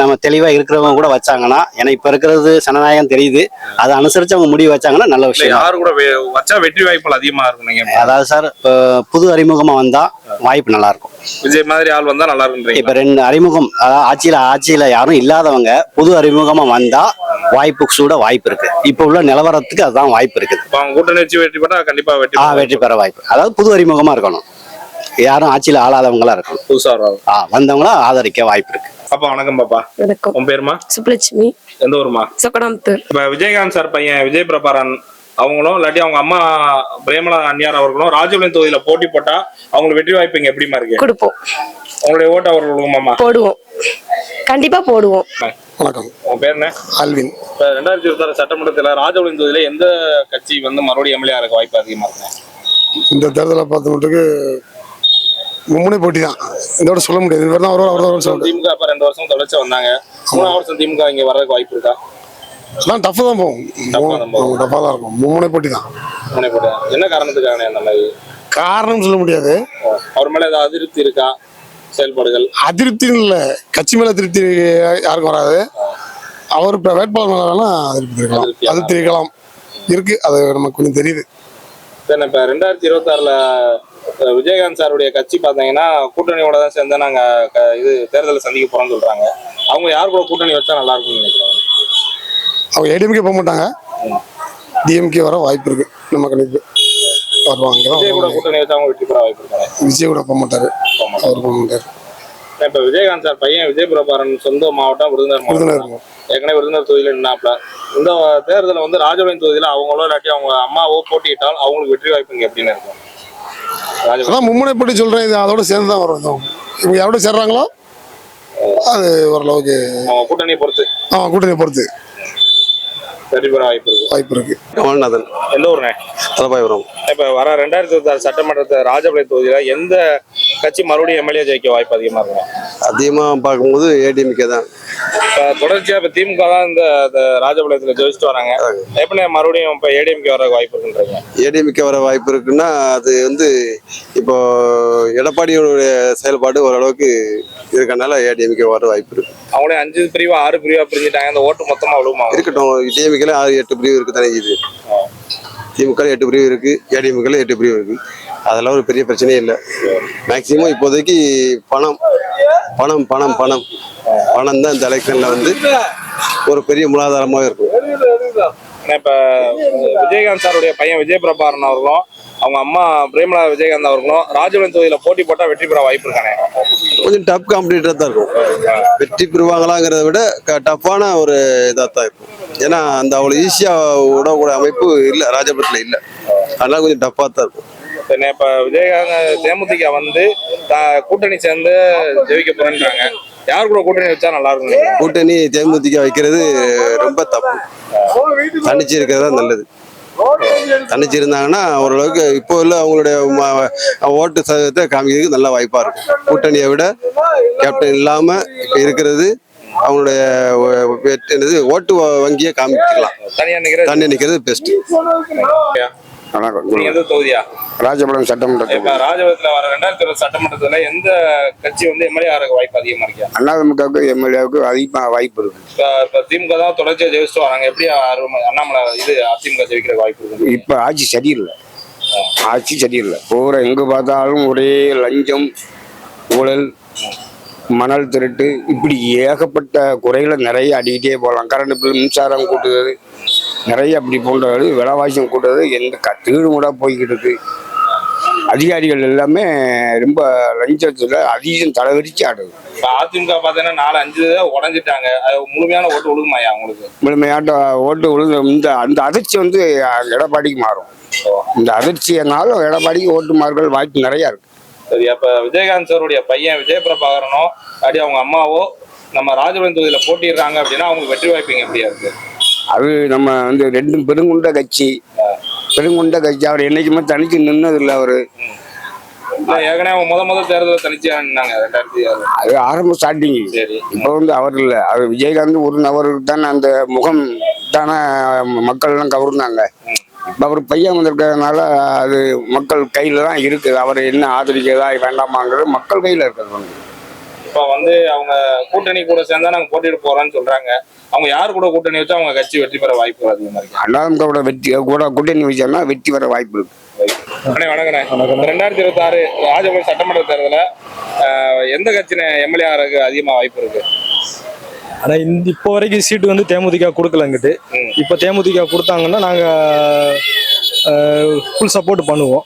நம்ம தெளிவா இருக்கிறவங்க கூட வச்சாங்கன்னா ஏன்னா இப்ப இருக்கிறது சனநாயகம் தெரியுது. அதை அனுசரிச்சு அவங்க முடிவு வச்சாங்கன்னா நல்ல விஷயம் யாரு கூட வச்சா வெற்றி வாய்ப்புகள் அதிகமா இருக்கும் அதாவது சார் புது அறிமுகமா வந்தா வாய்ப்பு நல்லா இருக்கும். விஜய் மாதிரி ஆள் வந்தா நல்லா இருக்குன்றீங்க இப்ப ரெண்டு அறிமுகம் அதாவது ஆட்சியில ஆட்சியில யாரும் இல்லாதவங்க புது அறிமுகமா வந்தா வாய்ப்பு சூட வாய்ப்பு இருக்கு. இப்ப உள்ள நிலவரத்துக்கு அதுதான் வாய்ப்பு இருக்குது. கூட்டணி வச்சு வெற்றி பெற்றா கண்டிப்பா வெற்றி வெற்றி பெற வாய்ப்பு. அதாவது புது அறிமுகமா இருக்கணும். யாரும் ஆட்சியில ஆளாதவங்களா இருக்கணும். புதுசா வந்தவங்களா ஆதரிக்க வாய்ப்பு இருக்கு. அப்பா வணக்கம் பாப்பா. வணக்கம். உன் பேருமா? சுப்லட்சுமி. எந்த ஊருமா? சொக்கடாம்புத்தூர். இப்ப விஜயகாந்த் சார் பையன் விஜய் பிரபாரன் அவங்களும் இல்லாட்டி அவங்க அம்மா பிரேமலா அன்னியார் அவர்களும் ராஜபாளையம் தொகுதியில போட்டி போட்டா அவங்களுக்கு வெற்றி வாய்ப்பு இங்க எப்படிமா இருக்கு? கொடுப்போம். உங்களுடைய ஓட்டு அவர்களுக்கு மாமா போடுவோம். கண்டிப்பா போடுவோம். வணக்கம். உங்க பேர் என்ன? ஆல்வின் இப்ப ரெண்டாயிரத்தி இருபத்தி ஆறு சட்டமன்றத்துல ராஜபாளையம் தொகுதியில எந்த கட்சி வந்து மறுபடியும் எம்எல்ஏ இருக்க வாய்ப்பு அதிகமா இருக்கு? இந்த தேர்தலை பார்த்த மட்டுக்கு மும்முனை போட்டி தான். இதோட சொல்ல முடியாது. இவர் தான் முடியாது. திமுக இப்ப ரெண்டு வருஷம் தொடர்ச்சி வந்தாங்க. மூணாவது வருஷம் திமுக இங்க வர்றதுக்கு வாய்ப்பு இருக்கா? அதான் டஃப்பாக தான் போகும். டஃப்பாக தான் இருக்கும். மும்முனை போட்டி தான். முனை போட்டு என்ன காரணத்துக்கான அந்த மாதிரி? காரணம் சொல்ல முடியாது. அவர் மேல ஏதாவது அதிருப்தி இருக்கா? செயல்பாடுகள்? அதிருப்தி இல்லை. கட்சி மேல திருப்தி யாருக்கும் வராது. அவர் இப்போ வேட்பாளர் மேல வேணா அதிருப்தி இருக்கலாம்? அதிருப்தி இருக்கலாம். இருக்கு. அது நமக்கு கொஞ்சம் தெரியுது. சரி இப்ப ரெண்டாயிரத்தி இருபத்தி ஆறுல விஜயகாந்த் சாருடைய கட்சி பாத்தீங்கன்னா கூட்டணியோட தான் சேர்ந்து நாங்க க- இது தேர்தலை சந்திக்க போறோம்னு சொல்றாங்க. அவங்க யார் கூட கூட்டணி வச்சா நல்லா இருக்கும்னு நினைக்கிறாங்க? அவங்க ஏடிஎம்கே போக மாட்டாங்க. டிஎம்கே வர வாய்ப்பு இருக்கு. நம்ம கணிப்பு வருவாங்க. விஜய் கூட போக மாட்டாரு. அவர் போக மாட்டாரு. இப்ப விஜயகாந்த் சார் பையன் விஜய் பிரபாரன் சொந்த மாவட்டம் விருதுநகர் மாவட்டம். ஏற்கனவே விருதுநகர் தொகுதியில நின்னாப்ல. இந்த தேர்தலில் வந்து ராஜபாளையம் தொகுதியில அவங்களோ இல்லாட்டி அவங்க அம்மாவோ போட்டியிட்டால் அவங்களுக்கு வெற்றி வாய்ப்பு இங்க எப்படின்னு இருக்கும் அதான் மும்முனை போட்டி சொல்றேன். இது அதோட சேர்ந்து தான் வரும். இவங்க யாரோட சேர்றாங்களோ அது ஓரளவுக்கு கூட்டணியை பொறுத்து. அவன் கூட்டணியை பொறுத்து. வெற்றி பெற வாய்ப்பு இருக்கு. வாய்ப்பு இருக்கு. கமல்நாதன். எந்த ஊருண்ணே? தலபாய்புரம் இப்ப வர ரெண்டாயிரத்தி இருபத்தி ஆறு சட்டமன்றத்தை ராஜபாளையம் தொகுதியில எந்த கட்சி மறுபடியும் எம்எல்ஏ ஜெயிக்க வாய்ப்பு அதிகமா இருக்கும்? அதிகமாக பார்க்கும்போது ஏடிஎம்கே தான். இப்ப தொடர்ச்சியா இப்ப திமுக தான் இந்த ராஜபாளையத்துல ஜெயிச்சுட்டு வராங்க. எப்படி மறுபடியும் இப்ப ஏடிஎம்கே வர வாய்ப்பு இருக்குன்றீங்க? ஏடிஎம்கே வர வாய்ப்பு இருக்குன்னா அது வந்து இப்போ எடப்பாடியோடைய செயல்பாடு ஓரளவுக்கு இருக்கனால ஏடிஎம்கே வர வாய்ப்பு இருக்கு. அவங்களே அஞ்சு பிரிவா ஆறு பிரிவா பிரிஞ்சுட்டாங்க. அந்த ஓட்டு மொத்தமா விழுமா இருக்கட்டும். டிஎம்கேல ஆறு எட்டு பிரிவு இருக்கு தானே இது திமுக எட்டு பிரிவு இருக்கு ஏடிஎம்கேல எட்டு பிரிவு இருக்கு. அதெல்லாம் ஒரு பெரிய பிரச்சனையே இல்லை. மேக்சிமம் இப்போதைக்கு பணம் பணம் பணம் பணம். பணம் தான் இந்த எலெக்ஷன்ல வந்து ஒரு பெரிய மூலாதாரமாக இருக்கும். ஏன்னா இப்ப விஜயகாந்த் சாருடைய பையன் விஜய் பிரபாரன் அவர்களும் அவங்க அம்மா பிரேமலா விஜயகாந்த் அவர்களும் ராஜபாளையம் தொகுதியில போட்டி போட்டா வெற்றி பெற வாய்ப்பு இருக்கானே? கொஞ்சம் டஃப் காம்படிட்டராக தான் இருக்கும். வெற்றி பெறுவாங்களாங்கிறத விட டஃப்பான ஒரு இதாக தான் இருக்கும். ஏன்னா அந்த அவ்வளோ ஈஸியாக விடக்கூடிய அமைப்பு இல்லை ராஜபுரத்தில் இல்லை. அதனால கொஞ்சம் டஃப்பாக தான் இருக்கும். இப்ப விஜயகாந்த் தேமுதிக வந்து கூட்டணி சேர்ந்து ஜெயிக்க போறேன்றாங்க. யார் கூட கூட்டணி வச்சா நல்லா இருக்கும் கூட்டணி தேமுதிக வைக்கிறது ரொம்ப தப்பு. தனிச்சு இருக்கிறது தான் நல்லது. தனிச்சு இருந்தாங்கன்னா ஓரளவுக்கு இப்போ உள்ள அவங்களுடைய ஓட்டு சதவீதத்தை காமிக்கிறதுக்கு நல்ல வாய்ப்பா இருக்கும். கூட்டணியை விட கேப்டன் இல்லாம இப்ப இருக்கிறது அவங்களுடைய என்னது? ஓட்டு வ- வங்கியை காமிக்கலாம். தண்ணி நிற்கிறது பெஸ்ட் நீங்க எந்த தொகுதியா? ராஜபாளையம் சட்டமன்ற இப்ப ராஜபுரத்துல வர ரெண்டாயிரத்தி இருபது சட்டமன்றத்துல எந்த கட்சி வந்து எம்எல்ஏ ஆகிறதுக்கு வாய்ப்பு அதிகமா இருக்கு? அதிமுகவுக்கு எம்எல்ஏவுக்கு அதிகமாக வாய்ப்பு இருக்கு. இப்ப திமுக தான் தொடர்ச்சியா ஜெயிச்சுட்டு வராங்க. எப்படி அண்ணாமலை இது அதிமுக ஜெயிக்கிற வாய்ப்பு இருக்கு? இப்போ ஆட்சி சரியில்லை. ஆட்சி சரியில்லை. பூரா எங்கே பார்த்தாலும் ஒரே லஞ்சம் ஊழல் மணல் திருட்டு இப்படி ஏகப்பட்ட குறைகளை நிறைய அடிக்கிட்டே போகலாம். கரண்ட் பில் மின்சாரம் கூட்டுறது நிறைய அப்படி போன்றது விலைவாசியம் கூட்டுறது எந்த க தீடுமுடா போய்கிட்டு இருக்கு. அதிகாரிகள் எல்லாமே ரொம்ப லஞ்சத்தில் அதிகம் தலைவிரிச்சு ஆடுது. இப்ப அதிமுக பாத்தீங்கன்னா நாலு அஞ்சு உடஞ்சிட்டாங்க. அது முழுமையான ஓட்டு ஒழுங்குமாயா உங்களுக்கு முழுமையாட்ட ஓட்டு விழுந்து இந்த அந்த அதிர்ச்சி வந்து எடப்பாடிக்கு மாறும். இந்த அதிர்ச்சியினாலும் எடப்பாடிக்கு ஓட்டு மாறுகள் வாய்ப்பு நிறையா இருக்கு. சரி அப்ப விஜயகாந்த் சாருடைய பையன் விஜய பிரபாகரனோ அப்படி அவங்க அம்மாவோ நம்ம ராஜபுரம் தொகுதியில போட்டிடுறாங்க அப்படின்னா அவங்களுக்கு வெற்றி வாய்ப்புங்க எப்படியா இருக்கு? அது நம்ம வந்து ரெண்டும் பெருங்குண்ட கட்சி. பெருங்குண்ட கட்சி. அவர் என்னைக்குமே தனிச்சு நின்னதில்லை அவரு. இல்ல, ஏற்கனவே முத முத தேர்தலில் தனிச்சா நின்னாங்க ரெண்டாயிரத்தி அது ஆரம்ப ஸ்டார்டிங் இப்போ வந்து அவர் இல்லை. அவர் விஜயகாந்த் ஒரு நபருக்கு தானே அந்த முகம் தானே மக்கள் எல்லாம் கவர்ந்தாங்க. இப்போ அவர் பையன் வந்திருக்கிறதுனால அது மக்கள் கையில தான் இருக்குது. அவர் என்ன ஆதரிக்கிறதா வேண்டாமாங்கிறது மக்கள் கையில இருக்கிறது இப்ப வந்து அவங்க கூட்டணி கூட சேர்ந்தா நாங்க போட்டிட்டு போறோம்னு சொல்றாங்க. அவங்க யார் கூட கூட்டணி வச்சா அவங்க கட்சி வெற்றி பெற வாய்ப்பு அதிகமா இருக்கு அண்ணாதிமுகவோட வெற்றி கூட கூட்டணி வச்சோம்னா வெற்றி வர வாய்ப்பு இருக்கு. அண்ணே வணக்கண்ணே. ரெண்டாயிரத்தி இருபத்தி ஆறு ராஜபுரம் சட்டமன்ற தேர்தலில் எந்த கட்சியின எம்எல்ஏ ஆகிறதுக்கு அதிகமா வாய்ப்பு இருக்கு? ஆனா இந்த இப்போ வரைக்கும் சீட்டு வந்து தேமுதிக கொடுக்கலங்கிட்டு. இப்போ தேமுதிக கொடுத்தாங்கன்னா நாங்க ஃபுல் சப்போர்ட் பண்ணுவோம்.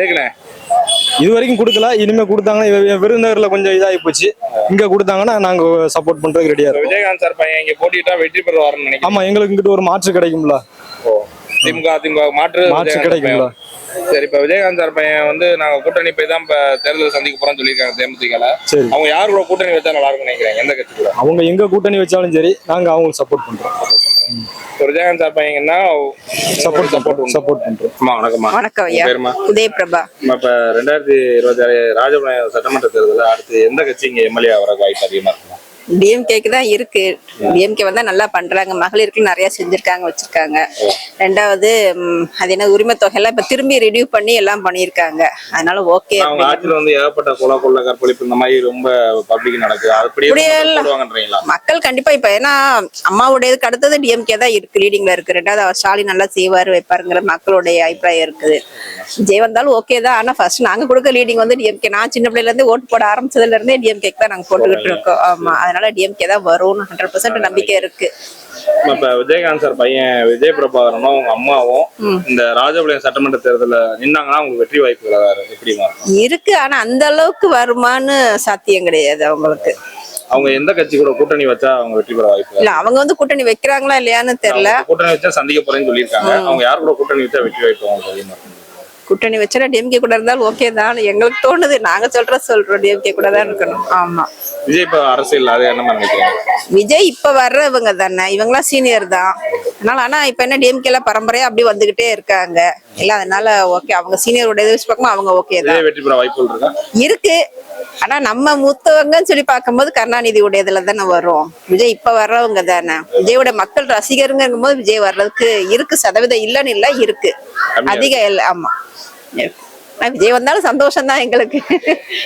ஏற்கனவே இது வரைக்கும் கொடுக்கல. இனிமே கொடுத்தாங்கன்னா விருதுநகர்ல கொஞ்சம் இதாகி போச்சு. இங்க கொடுத்தாங்கன்னா நாங்க சப்போர்ட் பண்றதுக்கு ரெடியா இருக்கோம். விஜயகாந்த் சார் பையன் இங்க போட்டிட்டா வெற்றி பெற நினைக்கிறேன். ஆமா எங்களுக்கு இங்கிட்டு ஒரு மாற்று கிடைக்கும்ல. திமுக அதிமுக மாற்று மாற்று கிடைக்கும்ல. சரி இப்ப விஜயகாந்த் சார் பையன் வந்து நாங்க கூட்டணி போய் தான் இப்ப தேர்தல் சந்திக்க போறோம்னு சொல்லியிருக்காங்க தேமுதிகல. சரி. அவங்க யார் கூட கூட்டணி வச்சா நல்லா இருக்கும்னு நினைக்கிறேன் எந்த கட்சி கூட? அவங்க எங்க கூட்டணி வச்சாலும் சரி நாங்க அவங்களுக்கு சப்போர்ட் பண்றோம். சார் பையன்னா சப்போர்ட் சப்போர்ட் சப்போர்ட் சப்போர்ட் பண்றோம் அம்மா வணக்கம்மா. வணக்கம் ஐயா. பேருமா நம்ம இப்ப ரெண்டாயிரத்தி இருபத்தி ஆறு ராஜபாளையம் சட்டமன்ற தேர்தலில் அடுத்து எந்த கட்சி இங்க எம்எல்ஏ வர வாய்ப்பு அதிகமா இருக்கும்? டிஎம்கேக்கு தான் இருக்கு. டிஎம்கே வந்தா நல்லா பண்றாங்க. மகளிருக்கு நிறைய செஞ்சிருக்காங்க வச்சிருக்காங்க. ரெண்டாவது அது என்ன உரிமை தொகையெல்லாம் இப்ப திரும்பி ரிடியூ பண்ணி எல்லாம் பண்ணியிருக்காங்க. அதனால ஓகே ஆட்சியில வந்து ஏகப்பட்ட கொலை கொள்ள கற்பழிப்பு இந்த மாதிரி ரொம்ப பப்ளிக் நடக்குது. அப்படியே மக்கள் கண்டிப்பா இப்ப ஏன்னா அம்மாவுடையதுக்கு அடுத்தது டிஎம்கே தான் இருக்கு. லீடிங்ல இருக்கு. ரெண்டாவது அவர் ஸ்டாலின் நல்லா செய்வாரு வைப்பாருங்கிற மக்களுடைய அபிப்பிராயம் இருக்குது. ஜெய் வந்தாலும் ஓகே தான். ஆனா ஃபர்ஸ்ட் நாங்க கொடுக்க லீடிங் வந்து டிஎம்கே நான் சின்ன பிள்ளைல இருந்தே ஓட்டு போட ஆரம்பிச்சதுல இருந்தே டிஎம்கே தான் நாங்க போட்டுக்கிட்டு இருக்கோம். ஆமா. அதனால டிஎம்கே தான் வரும்னு ஹண்ட்ரட் பர்சன்ட் நம்பிக்கை இருக்கு. இப்ப விஜயகாந்த் சார் பையன் விஜய் பிரபாகரனும் அவங்க அம்மாவும். இந்த ராஜபாளையம் சட்டமன்ற தேர்தலில் நின்னாங்கன்னா அவங்களுக்கு வெற்றி வாய்ப்புகள் இருக்கும் இருக்கு ஆனா அந்த அளவுக்கு வருமான்னு சாத்தியம் கிடையாது அவங்களுக்கு. அவங்க எந்த கட்சி கூட கூட்டணி வச்சா அவங்க வெற்றி பெற வாய்ப்பு இல்ல? அவங்க வந்து கூட்டணி வைக்கிறாங்களா இல்லையான்னு தெரியல. அவங்க கூட்டணி வச்சா சந்திக்க போறேன்னு சொல்லியிருக்காங்க. அவங்க யார் கூட கூட்டணி வச்சா வெற்றி வாய்ப்பு அவங்களுக்கு அதிகமா கூட்டணி வச்சா டிஎம்கே கூட இருந்தாலும் ஓகே தான் எங்களுக்கு தோணுது. நாங்க சொல்ற சொல்றோம். டிஎம்கே கூட தான் இருக்கணும். ஆமா. விஜய் இப்ப அரசியல் அது நினைக்கிறீங்க? விஜய் இப்ப வர்றவங்க தானே. இவங்களாம் சீனியர் தான். அதனால ஆனா இப்ப என்ன டிஎம்கேல பரம்பரையா அப்படி வந்துகிட்டே இருக்காங்க. இல்ல அதனால ஓகே அவங்க சீனியரோட இதை வச்சு பார்க்கும்போது அவங்க ஓகே தான். விஜய் வெற்றி பெற வாய்ப்புகள் இருக்கா? இருக்கு. ஆனா நம்ம மூத்தவங்கன்னு சொல்லி பார்க்கும்போது கருணாநிதி உடையதுல தானே வரும். விஜய் இப்ப வர்றவங்க தானே. விஜயோட மக்கள் ரசிகருங்கும் போது விஜய் வர்றதுக்கு இருக்கு. சதவீதம் இல்லைன்னு இல்ல இருக்கு. அதிக இல்ல ஆமா. விஜய் வந்தாலும் சந்தோஷம் தான் எங்களுக்கு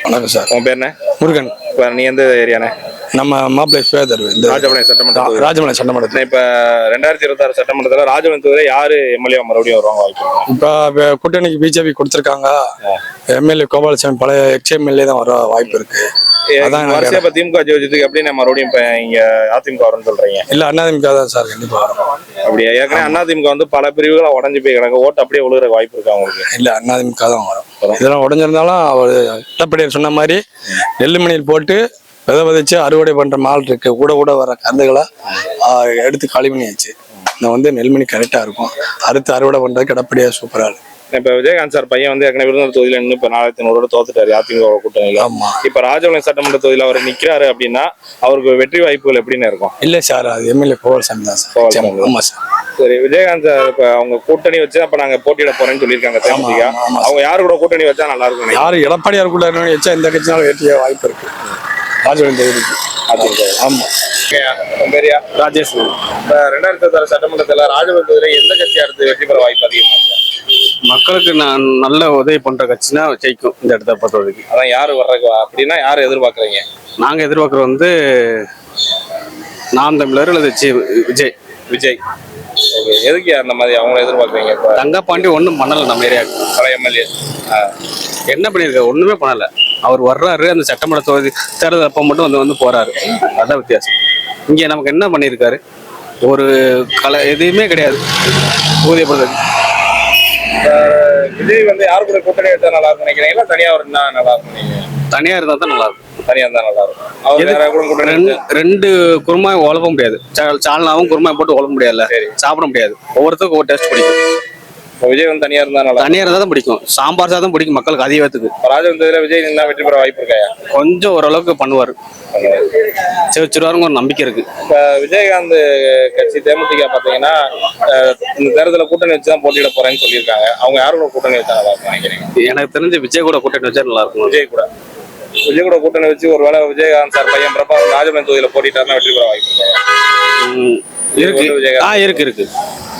வணக்கம் சார் உன் பேர் என்ன முருகன் இப்ப நீ எந்த ஏரியானே நம்ம மாப்பிள்ளை சுவேதர் இந்த ராஜபாளையம் சட்டமன்ற. ராஜமலை சட்டமன்றத்தில் இப்ப ரெண்டாயிரத்தி இருபத்தி ஆறு சட்டமன்றத்துல ராஜபாளையம் தொகுதியில யாரு எம்எல்ஏ மறுபடியும் வருவாங்க வாய்ப்பு? இப்போ கூட்டணிக்கு பிஜேபி கொடுத்துருக்காங்க எம்எல்ஏ கோபாலசாமி பழைய எக்ஸ் எம்எல்ஏ தான் வர வாய்ப்பு இருக்கு அதான் வரிசையா இப்ப திமுக ஜோதித்துக்கு எப்படி நம்ம மறுபடியும் இப்ப இங்க அதிமுக வரும்னு சொல்றீங்க இல்ல அண்ணாதிமுக தான் சார் கண்டிப்பா வரும் அப்படியா? ஏற்கனவே அதிமுக வந்து பல பிரிவுகளா உடஞ்சு போய் கிடக்கு. ஓட்டு அப்படியே விழுகிற வாய்ப்பு இருக்கா உங்களுக்கு? இல்ல அண்ணாதிமுக தான் வரும். இதெல்லாம் உடஞ்சிருந்தாலும் அவர் எட்டப்படியார் சொன்ன மாதிரி நெல்லுமணியில் போட்டு விதை விதைச்சு அறுவடை பண்ற மால் இருக்கு. கூட கூட வர கருந்துகளை எடுத்து காலி பண்ணியாச்சு. இந்த வந்து நெல்மணி கரெக்டா இருக்கும். அடுத்து அறுவடை பண்றதுக்கு எடப்படியா சூப்பரா இருக்கு. இப்ப விஜயகாந்த் சார் பையன் வந்து ஏற்கனவே விருதுநகர் தொகுதியில இன்னும் இப்ப நாலாயிரத்தி ஐநூறு தோத்துட்டாரு அதிமுக கூட்டணியில. ஆமா. இப்ப ராஜபாளையம் சட்டமன்ற தொகுதியில அவர் நிக்கிறாரு அப்படின்னா அவருக்கு வெற்றி வாய்ப்புகள் எப்படின்னு இருக்கும்? இல்ல சார் அது எம்எல்ஏ கோபாலசாமி தான் சார். சார். சரி விஜயகாந்த் சார் இப்ப அவங்க கூட்டணி வச்சு அப்ப நாங்க போட்டியிட போறேன்னு சொல்லியிருக்காங்க தேமுதிக. அவங்க யாரு கூட கூட்டணி வச்சா நல்லா இருக்கும்? யாரு எடப்பாடியாருக்குள்ள இருக்கணும் வச்சா எந்த கட்சினாலும் வெற்றிய வாய்ப்பு இருக்கு. ராஜவேந்திர தொகுதிக்கு. ராஜேஷ். இப்ப ரெண்டாயிரத்தி சட்டமன்றத்துல ராஜபுரத்துல எந்த கட்சி அடுத்து வெற்றி பெற வாய்ப்பு அதிகமா இருக்கு? மக்களுக்கு நான் நல்ல உதவி பண்ற கட்சினா ஜெயிக்கும் இந்த இடத்த பொறுத்தவரைக்கும் அதான் யாரு வர்றதுக்கு அப்படின்னா யாரு எதிர்பார்க்கறீங்க? நாங்க எதிர்பார்க்கறது வந்து நாம் தமிழர் அல்லது சி- விஜய். விஜய். Okay. எதுக்கு அந்த மாதிரி அவங்கள எதிர்பார்க்கறீங்க இப்ப? தங்கப்பாண்டி ஒன்றும் பண்ணல நம்ம ஏரியாவுக்கு. பல எம்எல்ஏ. என்ன பண்ணியிருக்காரு ஒண்ணுமே பண்ணல. அவர் வர்றாரு அந்த சட்டமன்ற தொகுதி தேர்தல் அப்போ மட்டும் வந்து வந்து போறாரு. அதான் வித்தியாசம். இங்க நமக்கு என்ன பண்ணியிருக்காரு? ஒரு கலை எதுவுமே கிடையாது. ஊதியப்படுறது விஜய் வந்து யாரு கூட கூட்டணி வச்சா நல்லா இருக்கும் நினைக்கிறீங்களா? தனியா இருந்தா நல்லா இருக்கும் நீங்க தனியா இருந்தா தான் நல்லா இருக்கும். தனியா இருந்தா நல்லா இருக்கும். ரெண்டு ரெண்டு குருமாய் உழப்ப முடியாது. சால்னாவும் குருமாய் போட்டு உழப்ப முடியாதுல்ல? சரி. சாப்பிட முடியாது. ஒவ்வொருத்தருக்கும் ஒரு டேஸ்ட் பிடிக்கும். விஜய் வந்து தனியா இருந்தா தனியா இருந்தா தான் பிடிக்கும். சாம்பார் சாதம் பிடிக்கும் மக்களுக்கு அதிகத்துக்கு இப்ப ராஜபுரத்துல விஜய் நின்னா வெற்றி பெற வாய்ப்பு இருக்காயா? கொஞ்சம் ஓரளவுக்கு பண்ணுவார். செவிச்சிருவாருங்க ஒரு நம்பிக்கை இருக்கு. இப்ப விஜயகாந்த் கட்சி தேமுதிக பாத்தீங்கன்னா அஹ், இந்த தேர்தல கூட்டணி வச்சு தான் போட்டியிட போறேன்னு சொல்லியிருக்காங்க. அவங்க யாரு கூட கூட்டணி வச்சா நல்லா இருக்கும் நினைக்கிறீங்க? எனக்கு தெரிஞ்சு விஜய் கூட கூட்டணி வச்சா நல்லா இருக்கும். விஜய் கூட. விஜய் கூட கூட்டணி வச்சு ஒருவேளை விஜயகாந்த் சார் பையன் பிரபாகர் ராஜபுரம் தொகுதியில போட்டிட்டாருன்னா வெற்றி பெற வாய்ப்பு இருக்கு? ஆ இருக்கு இருக்கு.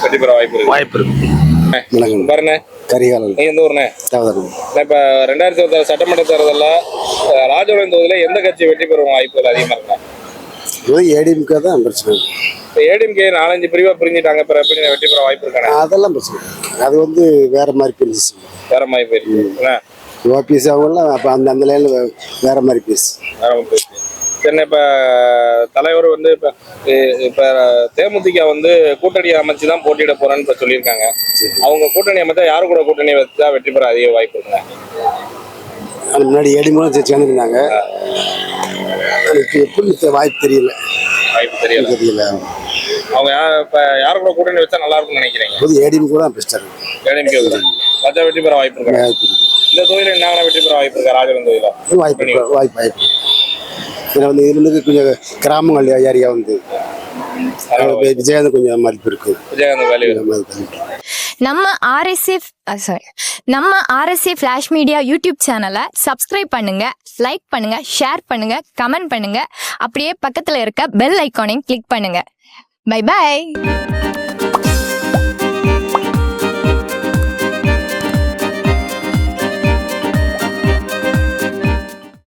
வெற்றி பெற வாய்ப்பு இருக்கு. வாய்ப்பு இருக்கு. வணக்கம். பாருண்ணே கரிகாலன். எந்த ஊர்ண்ணே இப்ப ரெண்டாயிரத்தி இருபத்தாறு சட்டமன்ற தேர்தல்ல ராஜபுரம் தொகுதியில எந்த கட்சி வெற்றி பெறும் வாய்ப்புகள் அதிகமா இருக்கா? ஏடிஎம்கே தான் பிரச்சனை. இப்ப ஏடிஎம்கே நாலஞ்சு பிரிவா பிரிஞ்சுட்டாங்க பிற வெற்றி பெற வாய்ப்பு இருக்கானே அதெல்லாம் பிரச்சனை. அது வந்து வேற மாதிரி பிரிச்சு வேற மாதிரி போயிருக்கு? ஓபிஎஸ் அவங்களாம் அப்போ அந்த அந்த லைனில் வேற மாதிரி பேசு வேற மாதிரி சரி இப்ப தலைவர் வந்து இப்ப இப்ப தேமுதிக வந்து கூட்டணி அமைச்சு தான் போட்டியிட போறேன்னு இப்ப சொல்லியிருக்காங்க. அவங்க கூட்டணி அமைச்சா யாரு கூட கூட்டணி வச்சா வெற்றி பெற அதிக வாய்ப்பு இருக்குங்க? அது முன்னாடி ஏடிஎம்லாம் சேர்ந்துருந்தாங்க. இப்போ எப்படி வாய்ப்பு தெரியல. வாய்ப்பு தெரியல. தெரியல. அவங்க யா- இப்ப யாரு கூட கூட்டணி வச்சா நல்லா இருக்கும்னு நினைக்கிறீங்க? புது ஏடிஎம் கூட பெஸ்ட்டாக இருக்கும் ஏடிஎம்கே கூட வெற்றி பெற வாய்ப்பு இருக்கா? வாய்ப்பு. இந்த தொகுதியில என்ன வெற்றி பெற வாய்ப்பு இருக்கா? ராஜபுரம் தொகுதியில? வாய்ப்பு. வாய்ப்பு வாய்ப்பு. ஏன்னா வந்து இது வந்து கொஞ்சம் கிராமங்கள் ஏரியா வந்து விஜயகாந்த் கொஞ்சம் மதிப்பு இருக்கு விஜயகாந்த். நம்ம ஆர்எஸ்ஏ சாரி நம்ம ஆர்எஸ்ஏ ஃப்ளாஷ் மீடியா யூடியூப் சேனலை சப்ஸ்கிரைப் பண்ணுங்க லைக் பண்ணுங்க ஷேர் பண்ணுங்க கமெண்ட் பண்ணுங்க அப்படியே பக்கத்தில் இருக்க பெல் ஐக்கானையும் கிளிக் பண்ணுங்க பை பை